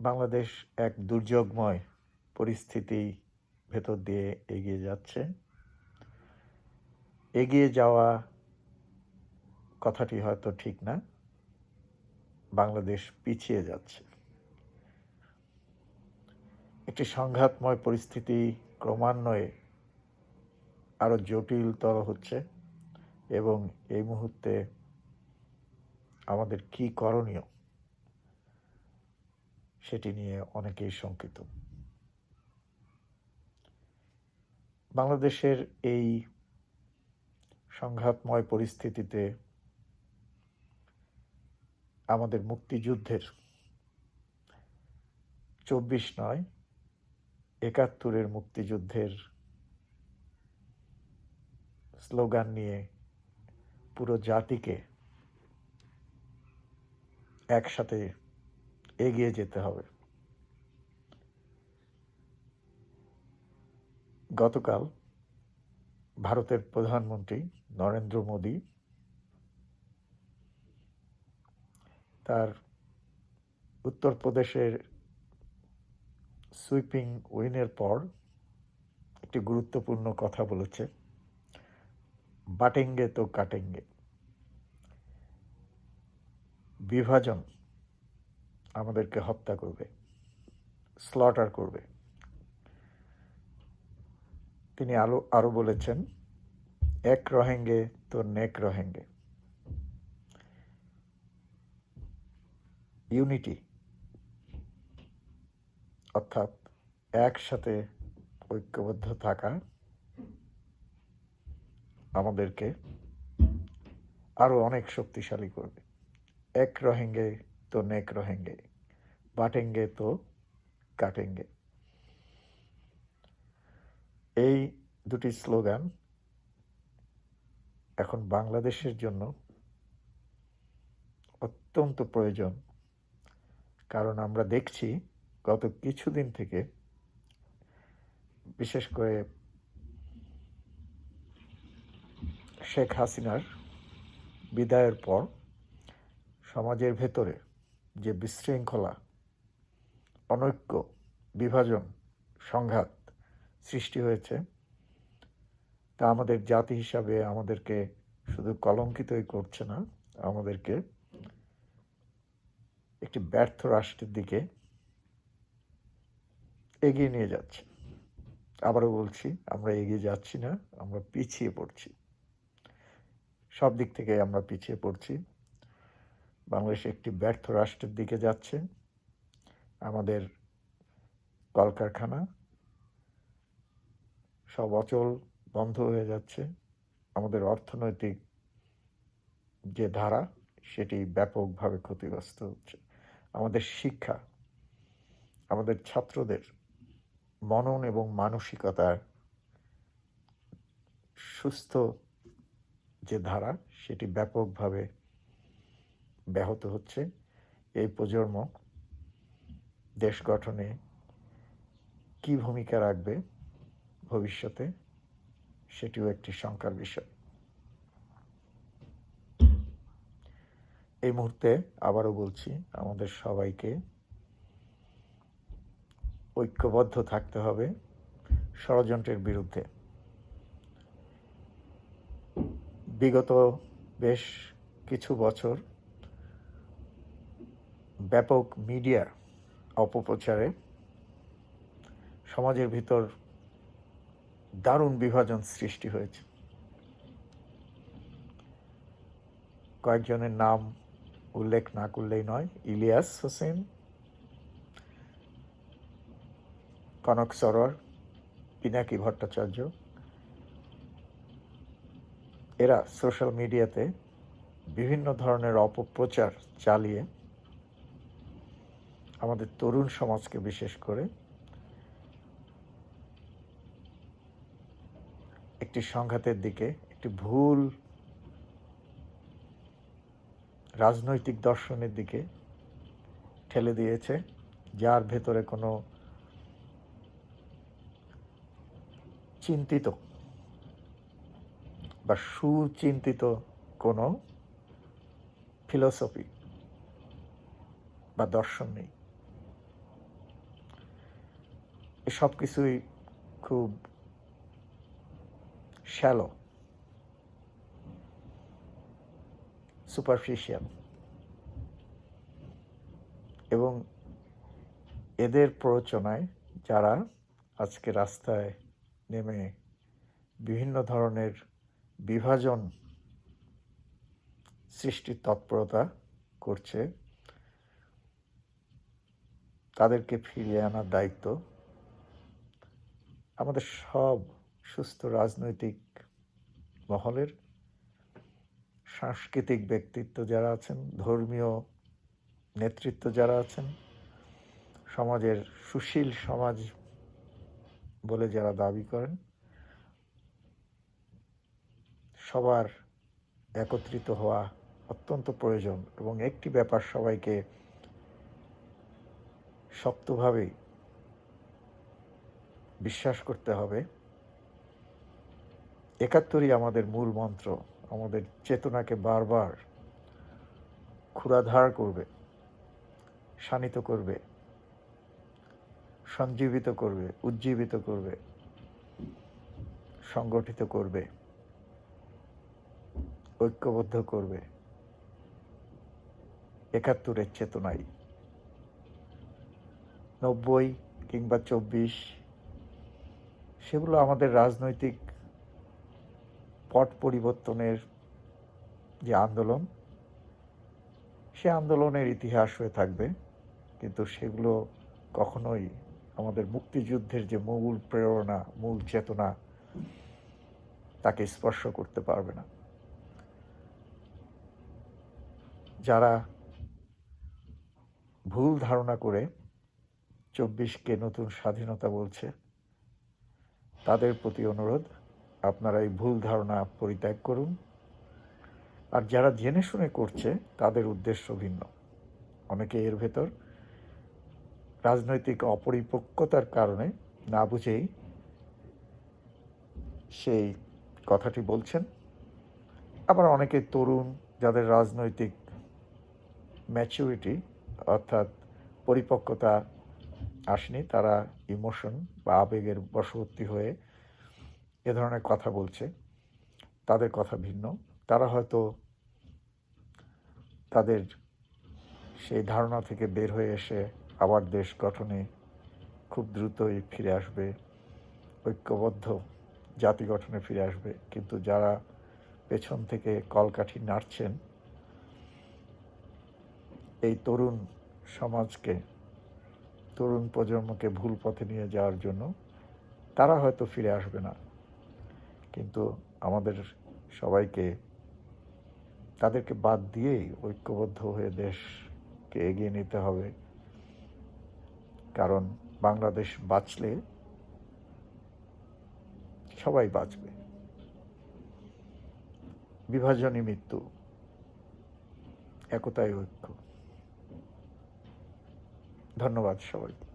বাংলাদেশ এক দুর্যোগময় পরিস্থিতি ভেতর দিয়ে এগিয়ে যাচ্ছে। এগিয়ে যাওয়া কথাটি হয়তো ঠিক না। বাংলাদেশ পিছিয়ে যাচ্ছে। একটি সংঘাতময় পরিস্থিতি ক্রমান্বয়ে আরও জটিলতর হচ্ছে এবং এই মুহূর্তে আমাদের কি করণীয় সেটি নিয়ে অনেকেই শঙ্কিত। বাংলাদেশের এই সংঘাতময় পরিস্থিতিতে আমাদের মুক্তিযুদ্ধের চব্বিশ নয়, একাত্তরের মুক্তিযুদ্ধের স্লোগান নিয়ে পুরো জাতিকে একসাথে এগিয়ে যেতে হবে। গতকাল ভারতের প্রধানমন্ত্রী নরেন্দ্র মোদী তার উত্তরপ্রদেশের সুইপিং উইনের পর একটি গুরুত্বপূর্ণ কথা বলেছে, বাটেঙ্গে তো কাটেঙ্গে। বিভাজন আমাদেরকে হত্যা করবে স্লটার করবে। তিনি আরও আরও বলেছেন, এক রহেঙ্গে তো নেক রহেঙ্গে। ইউনিটি অর্থাৎ একসাথে ঐক্যবদ্ধ থাকা আমাদেরকে আরও অনেক শক্তিশালী করবে। এক রহেঙ্গে তো নেক রহেঙ্গে। বাটেঙ্গে তো কাটেঙ্গে। এই দুটি স্লোগান এখন বাংলাদেশের জন্য অত্যন্ত প্রয়োজন। কারণ আমরা দেখছি গত কিছুদিন থেকে বিশেষ করে শেখ হাসিনার বিদায়ের পর সমাজের ভেতরে যে বিশৃঙ্খলা, অনৈক্য, বিভাজন, সংঘাত সৃষ্টি হয়েছে, তা আমাদের জাতি হিসাবে আমাদেরকে শুধু কলঙ্কিতই করছে না, আমাদেরকে একটি ব্যর্থ রাষ্ট্রের দিকে এগিয়ে নিয়ে যাচ্ছে। আবারও বলছি, আমরা এগিয়ে যাচ্ছি না, আমরা পিছিয়ে পড়ছি। সব দিক থেকে আমরা পিছিয়ে পড়ছি। বাংলাদেশ একটি ব্যর্থ রাষ্ট্রের দিকে যাচ্ছে। আমাদের কলকারখানা সব অচল, বন্ধ হয়ে যাচ্ছে। আমাদের অর্থনৈতিক যে ধারা, সেটি ব্যাপকভাবে ক্ষতিগ্রস্ত হচ্ছে। আমাদের শিক্ষা, আমাদের ছাত্রদের মনন এবং মানসিকতার সুস্থ যে ধারা, সেটি ব্যাপকভাবে ব্যাহত হচ্ছে। এই প্রজন্ম দেশ গঠনে কি ভূমিকা রাখবে ভবিষ্যতে, সেটিও একটি শঙ্কার বিষয়। এই মুহূর্তে আবারও বলছি, আমাদের সবাইকে ঐক্যবদ্ধ থাকতে হবে ষড়যন্ত্রের বিরুদ্ধে। বিগত বেশ কিছু বছর ব্যাপক মিডিয়া অপপ্রচারে সমাজের ভিতর দারুণ বিভাজন সৃষ্টি হয়েছে। কয়েকজনের নাম উল্লেখ না করলেই নয়, ইলিয়াস হোসেন, কনক সরোয়ার, পিনাকি ভট্টাচার্য। এরা সোশ্যাল মিডিয়াতে বিভিন্ন ধরনের অপপ্রচার চালিয়ে আমাদের তরুণ সমাজকে বিশেষ করে একটি সংঘাতের দিকে, একটি ভুল রাজনৈতিক দর্শনের দিকে ঠেলে দিয়েছে, যার ভেতরে কোনো চিন্তিত বা সুচিন্তিত কোনো ফিলসফি বা দর্শন নেই। সব কিছুই খুব শ্যালো সুপারফিশিয়াল এবং এদের প্ররোচনায় যারা আজকে রাস্তায় নেমে বিভিন্ন ধরনের বিভাজন সৃষ্টির তৎপরতা করছে, তাদেরকে ফিরিয়ে আনার দায়িত্ব আমাদের সব সুস্থ রাজনৈতিক মহলের সাংস্কৃতিক ব্যক্তিত্ব যারা আছেন, ধর্মীয় নেতৃত্ব যারা আছেন, সমাজের সুশীল সমাজ বলে যারা দাবি করেন, সবার একত্রিত হওয়া অত্যন্ত প্রয়োজন এবং একটি ব্যাপার সবাইকে শক্তভাবেই বিশ্বাস করতে হবে। একাত্তরই আমাদের মূল মন্ত্র, আমাদের চেতনাকে বারবার ক্ষুরাধার করবে, শানিত করবে, সঞ্জীবিত করবে, উজ্জীবিত করবে, সংগঠিত করবে, ঐক্যবদ্ধ করবে। একাত্তরের চেতনায় নব্বই কিংবা চব্বিশ সেগুলো আমাদের রাজনৈতিক পট পরিবর্তনের যে আন্দোলন, সে আন্দোলনের ইতিহাস হয়ে থাকবে। কিন্তু সেগুলো কখনোই আমাদের মুক্তিযুদ্ধের যে মূল প্রেরণা, মূল চেতনা, তাকে স্পর্শ করতে পারবে না। যারা ভুল ধারণা করে চব্বিশকে নতুন স্বাধীনতা বলছে তাদের প্রতি অনুরোধ, আপনারা এই ভুল ধারণা পরিত্যাগ করুন। আর যারা জেনে শুনে করছে, তাদের উদ্দেশ্য ভিন্ন। অনেকে এর ভেতর রাজনৈতিক অপরিপক্কতার কারণে না বুঝেই সেই কথাটি বলছেন। আবার অনেকে তরুণ, যাদের রাজনৈতিক ম্যাচুরিটি অর্থাৎ পরিপক্কতা আসেনি, তারা ইমোশন বা আবেগের বশবর্তী হয়ে এ ধরনের কথা বলছে। তাদের কথা ভিন্ন। তারা হয়তো তাদের সেই ধারণা থেকে বের হয়ে এসে আবার দেশ গঠনে খুব দ্রুতই ফিরে আসবে, ঐক্যবদ্ধ জাতি গঠনে ফিরে আসবে। কিন্তু যারা পেছন থেকে কলকাঠি নাড়ছেন, এই তরুণ সমাজকে তরুণ প্রজন্মকে ভুল পথে নিয়ে যাওয়ার জন্য তারা হয়তো ফিরে আসবে না। কিন্তু আমাদের সবাইকে, তাদেরকে বাদ দিয়েই ঐক্যবদ্ধ হয়ে দেশকে এগিয়ে নিতে হবে। কারণ বাংলাদেশ বাঁচলে সবাই বাঁচবে। বিভাজনী মৃত্যু, একতাই ঐক্য। ধন্যবাদ সবাইকে।